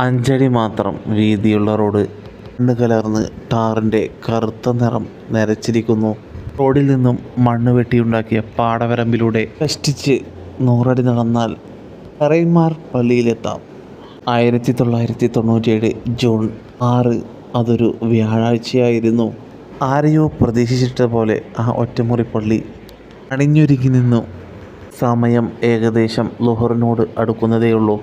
അഞ്ചടി മാത്രം വീതിയുള്ള റോഡ് മണ്ണ് കലർന്ന് ടാറിന്റെ കറുത്ത നിറം നരച്ചിരിക്കുന്നു റോഡിൽ നിന്നും മണ്ണ് വെട്ടിയുണ്ടാക്കിയ പാടവരമ്പിലൂടെ കഷ്ടിച്ച് നൂറടി നടന്നാൽ കറൈമാർ പള്ളിയിലെത്താം. ആയിരത്തി തൊള്ളായിരത്തി തൊണ്ണൂറ്റിയേഴ് ജൂൺ ആറ് അതൊരു വ്യാഴാഴ്ചയായിരുന്നു. ആരെയോ പ്രതീക്ഷിച്ചിട്ട പോലെ ആ ഒറ്റമുറി പള്ളി അണിഞ്ഞൊരുങ്ങി നിന്നു. സമയം ഏകദേശം ലുഹറിനോട് അടുക്കുന്നതേയുള്ളൂ.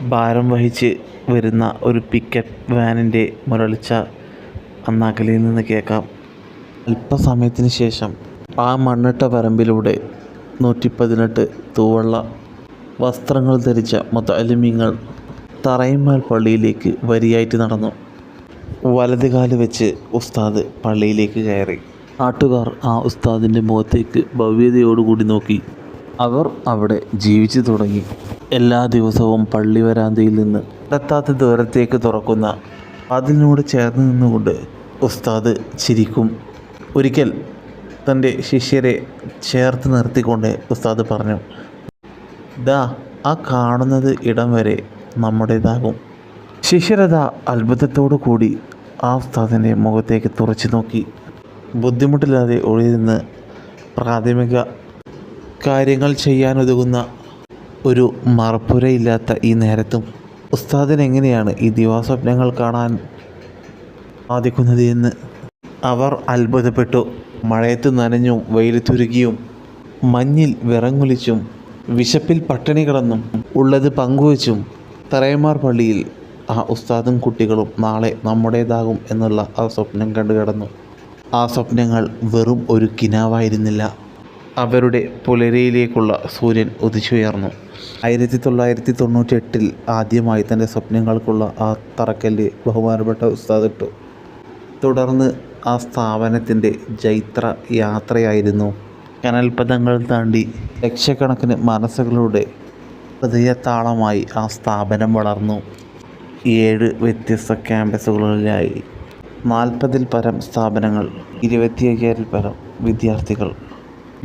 ഭാരം വഹിച്ച് വരുന്ന ഒരു പിക്കറ്റ് വാനിന്റെ മുരളിച്ച അന്നാക്കലിൽ നിന്ന് കേൾക്കാം. അല്പസമയത്തിന് ശേഷം ആ മണ്ണിട്ട പറമ്പിലൂടെ നൂറ്റി പതിനെട്ട് തൂവള്ള വസ്ത്രങ്ങൾ ധരിച്ച മുത്തലിമിങ്ങൾ തറയിന്മേൽ പള്ളിയിലേക്ക് വരിയായിട്ട് നടന്നു. വലത് കാൽ വെച്ച് ഉസ്താദ് പള്ളിയിലേക്ക് കയറി. നാട്ടുകാർ ആ ഉസ്താദിന്റെ മുഖത്തേക്ക് ഭവ്യതയോടുകൂടി നോക്കി. അവർ അവിടെ ജീവിച്ചു തുടങ്ങി. എല്ലാ ദിവസവും പള്ളി വരാന്തയിൽ നിന്ന് എത്താത്ത ദൂരത്തേക്ക് തുറക്കുന്ന അതിനോട് ചേർന്ന് നിന്നുകൊണ്ട് ഉസ്താദ് ചിരിക്കും. ഒരിക്കൽ തന്റെ ശിഷ്യരെ ചേർത്ത് നിർത്തിക്കൊണ്ട് ഉസ്താദ് പറഞ്ഞു ദാ ആ കാണുന്നത് ഇടം വരെ നമ്മുടേതാകും. ശിഷ്യരത അത്ഭുതത്തോടു കൂടി ആ ഉസ്താദിന്റെ മുഖത്തേക്ക് തുറച്ചു നോക്കി. ബുദ്ധിമുട്ടില്ലാതെ ഒഴിയുന്ന പ്രാഥമിക കാര്യങ്ങൾ ചെയ്യാനൊതുങ്ങുന്ന ഒരു മറപ്പുരയില്ലാത്ത ഈ നേരത്തും ഉസ്താദിന് എങ്ങനെയാണ് ഈ ദിവാസ്വപ്നങ്ങൾ കാണാൻ സാധിക്കുന്നത് എന്ന് അവർ അത്ഭുതപ്പെട്ടു. മഴയത്ത് നനഞ്ഞും വെയിലത്തുരുകിയും മഞ്ഞിൽ വിറങ്ങുലിച്ചും വിശപ്പിൽ പട്ടിണി കിടന്നും ഉള്ളത് പങ്കുവച്ചും തറയമാർ പള്ളിയിൽ ആ ഉസ്താദും കുട്ടികളും നാളെ നമ്മുടേതാകും എന്നുള്ള ആ സ്വപ്നം കണ്ടു കിടന്നു ആ സ്വപ്നങ്ങൾ വെറും ഒരു കിനാവായിരുന്നില്ല. അവരുടെ പുലരയിലേക്കുള്ള സൂര്യൻ ഉദിച്ചുയർന്നു. ആയിരത്തി തൊള്ളായിരത്തി തൊണ്ണൂറ്റി എട്ടിൽ ആദ്യമായി തന്റെ സ്വപ്നങ്ങൾക്കുള്ള ആ തറക്കല്ല് ബഹുമാനപ്പെട്ട ഉസ്താദ് ഇട്ടു തുടർന്ന് ആ സ്ഥാപനത്തിന്റെ ജൈത്ര യാത്രയായിരുന്നു. കനൽപഥങ്ങൾ താണ്ടി ലക്ഷക്കണക്കിന് മനസ്സുകളുടെ ഹൃദയത്താളമായി ആ സ്ഥാപനം വളർന്നു. ഏഴ് വ്യത്യസ്ത ക്യാമ്പസുകളിലായി. നാൽപ്പതിൽ പരം സ്ഥാപനങ്ങൾ ഇരുപത്തി അയ്യായിരത്തിൽ പരം വിദ്യാർത്ഥികൾ.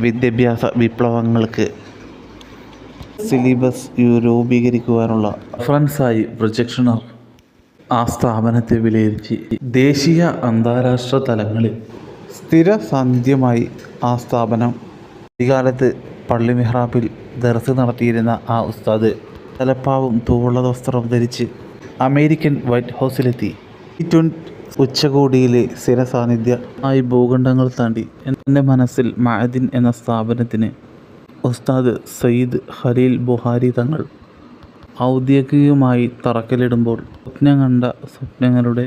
വിദ്യാഭ്യാസ വിപ്ലവങ്ങൾക്ക് സിലബസ് രൂപീകരിക്കുവാനുള്ള റഫറൻസായി പ്രൊജക്ഷണർ ആ സ്ഥാപനത്തെ വിലയിരുത്തി. ദേശീയ അന്താരാഷ്ട്ര തലങ്ങളിൽ സ്ഥിര സാന്നിധ്യമായി ആ സ്ഥാപനം ഇക്കാലത്ത് പള്ളി മെഹ്റാബിൽ ദർസ് നടത്തിയിരുന്ന ആ ഉസ്താദ് തലപ്പാവും തൂവുള്ള വസ്ത്രം ധരിച്ച് അമേരിക്കൻ വൈറ്റ് ഹൗസിലെത്തി. ഉച്ചകോടിയിലെ സ്ഥിര സാന്നിധ്യ ആയി ഭൂഖണ്ഡങ്ങൾ താണ്ടി എന്റെ മനസ്സിൽ മഅദിൻ എന്ന സ്ഥാപനത്തിന് ഉസ്താദ് സയ്യിദ് ഖലീൽ ബുഹാരി തങ്ങൾ ഔദ്യോഗികമായി തറക്കല്ലിടുമ്പോൾ സ്വപ്നം കണ്ട സ്വപ്നങ്ങളുടെ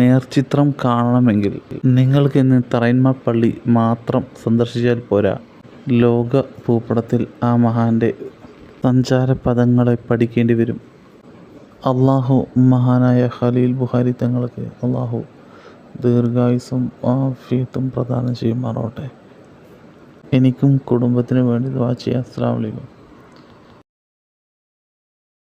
നേർചിത്രം കാണണമെങ്കിൽ നിങ്ങൾക്കിന്ന് തറയന്മ പള്ളി മാത്രം സന്ദർശിച്ചാൽ പോരാ. ലോക ഭൂപടത്തിൽ ആ മഹാന്റെ സഞ്ചാരപദങ്ങളെ പഠിക്കേണ്ടി വരും. അള്ളാഹു മഹാനായ ഖലീൽ ബുഹാരി തങ്ങൾക്ക് അള്ളാഹു ദീർഘായുസും ആഫിയത്തും പ്രദാനം ചെയ്യുമാറോട്ടെ എനിക്കും കുടുംബത്തിനു വേണ്ടി ദുആ ചെയ്യാം അസ്സലാമു അലൈക്കും.